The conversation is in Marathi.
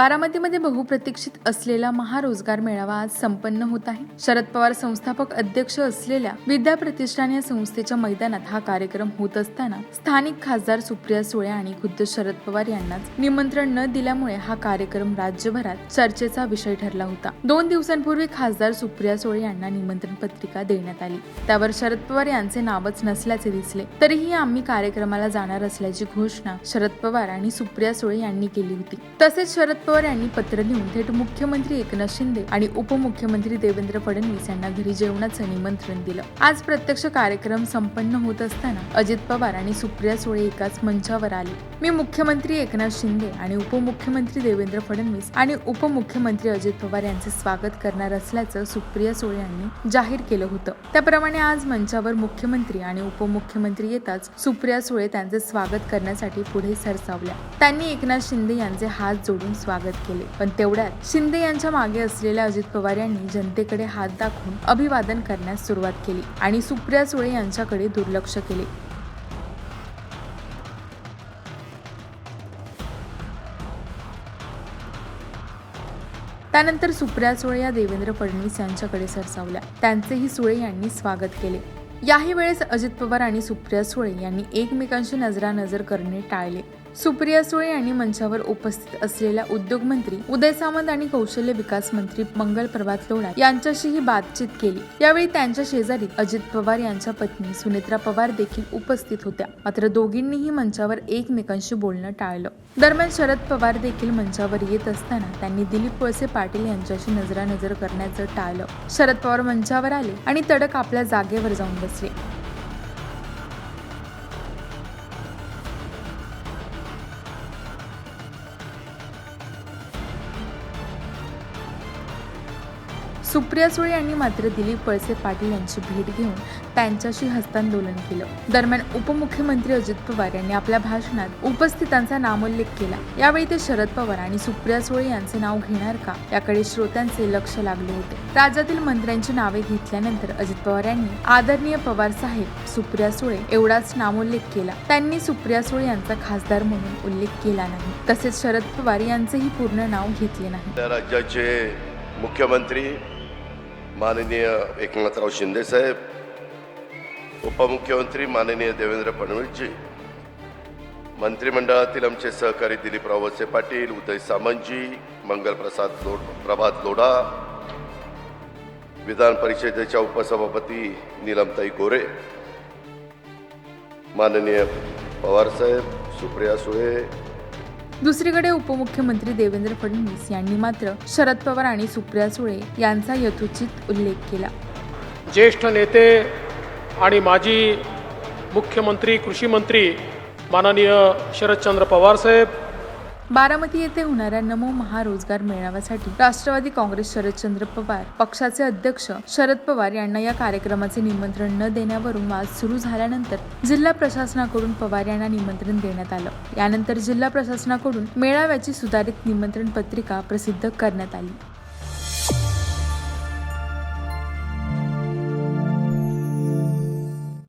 बारामतीमध्ये बहुप्रतीक्षित असलेला महारोजगार मेळावा आज संपन्न होत आहे. शरद पवार संस्थापक अध्यक्ष असलेल्या विद्या प्रतिष्ठान या संस्थेच्या मैदानात हा कार्यक्रम होत असताना स्थानिक खासदार सुप्रिया सुळे आणि खुद्द शरद पवार यांनाच निमंत्रण न दिल्यामुळे हा कार्यक्रम राज्यभरात चर्चेचा विषय ठरला होता. दोन दिवसांपूर्वी खासदार सुप्रिया सुळे यांना निमंत्रण पत्रिका देण्यात आली. त्यावर शरद पवार यांचे नावच नसल्याचे दिसले. तरीही आम्ही कार्यक्रमाला जाणार असल्याची घोषणा शरद पवार आणि सुप्रिया सुळे यांनी केली होती. तसेच शरद पवार यांनी पत्र लिहून थेट मुख्यमंत्री एकनाथ शिंदे आणि उपमुख्यमंत्री देवेंद्र फडणवीस यांना घरी जेवणाचं निमंत्रण दिलं. आज प्रत्यक्ष कार्यक्रम संपन्न होत असताना अजित पवार आणि सुप्रिया सुळे एकाच मंचावर आले. मी मुख्यमंत्री एकनाथ शिंदे आणि उपमुख्यमंत्री देवेंद्र फडणवीस आणि उपमुख्यमंत्री अजित पवार यांचे स्वागत करणार असल्याचं सुप्रिया सुळे यांनी जाहीर केलं होतं. त्याप्रमाणे आज मंचावर मुख्यमंत्री आणि उपमुख्यमंत्री येताच सुप्रिया सुळे त्यांचे स्वागत करण्यासाठी पुढे सरसावल्या. त्यांनी एकनाथ शिंदे यांचे हात जोडून स्वागत केले. पण तेवढ्यात शिंदे यांच्या मागे असलेल्या अजित पवार यांनी जनतेकडे हात दाखवून अभिवादन करण्यास सुरुवात केली आणि सुप्रिया सुळे यांच्याकडे दुर्लक्ष केले. त्यानंतर सुप्रिया सुळे या देवेंद्र फडणवीस यांच्याकडे सरसावल्या. त्यांचेही सुळे यांनी स्वागत केले. याही वेळेस अजित पवार आणि सुप्रिया सुळे यांनी एकमेकांशी नजरानजर करणे टाळले. सुप्रिया सुळे यांनी मंचावर उपस्थित असलेल्या उद्योग मंत्री उदय सामंत आणि कौशल्य विकास मंत्री मंगल प्रभात लोणार यांच्याशीही बातचीत केली. यावेळी त्यांच्या शेजारी अजित पवार यांच्या पत्नी सुनेत्रा पवार देखील उपस्थित होत्या. मात्र दोघींनीही मंचावर एकमेकांशी बोलणं टाळलं. दरम्यान शरद पवार देखील मंचावर येत असताना त्यांनी दिलीप वळसे पाटील यांच्याशी नजरानजर करण्याचं टाळलं. शरद पवार मंचावर आले आणि तडक आपल्या जागेवर जाऊन बसले. सुप्रिया सुळे यांनी मात्र दिलीप वळसे पाटील यांची भेट घेऊन त्यांच्याशी हस्तांदोलन केलं. दरम्यान उपमुख्यमंत्री अजित पवार यांनी आपल्या भाषणात उपस्थितांचा नामोल्लेख केला. यावेळी ते शरद पवार आणि सुप्रिया सुळे यांचे नाव घेणार का? याकडे श्रोत्यांचे लक्ष लागले होते. राज्यातील मंत्र्यांची नावे घेतल्यानंतर अजित पवार यांनी आदरणीय पवार साहेब सुप्रिया सुळे एवढाच नामोल्लेख केला. त्यांनी सुप्रिया सुळे यांचा खासदार म्हणून उल्लेख केला नाही. तसेच शरद पवार यांचेही पूर्ण नाव घेतले नाही. राज्याचे मुख्यमंत्री माननीय एकनाथराव शिंदेसाहेब उपमुख्यमंत्री माननीय देवेंद्र फडणवीसजी मंत्रिमंडळातील आमचे सहकारी दिलीपराव वसे पाटील उदय सामंतजी मंगलप्रसाद लोड प्रभात लोढा विधान परिषदेच्या उपसभापती नीलमताई गोरे माननीय पवारसाहेब सुप्रिया सुळे दुसरीकडे उपमुख्यमंत्री देवेंद्र फडणवीस यांनी मात्र शरद पवार आणि सुप्रिया सुळे यांचा यथोचित उल्लेख केला. ज्येष्ठ नेते आणि माजी मुख्यमंत्री कृषी मंत्री माननीय शरदचंद्र पवार साहेब बारामती येथे होणाऱ्या नमो महारोजगार मेळाव्यासाठी राष्ट्रवादी काँग्रेस शरदचंद्र पवार पक्षाचे अध्यक्ष शरद पवार यांना या कार्यक्रमाचे निमंत्रण न देण्यावरून वाद सुरू झाल्यानंतर जिल्हा प्रशासनाकडून पवार यांना निमंत्रण देण्यात आलं. यानंतर जिल्हा प्रशासनाकडून मेळाव्याची सुधारित निमंत्रण पत्रिका प्रसिद्ध करण्यात आली.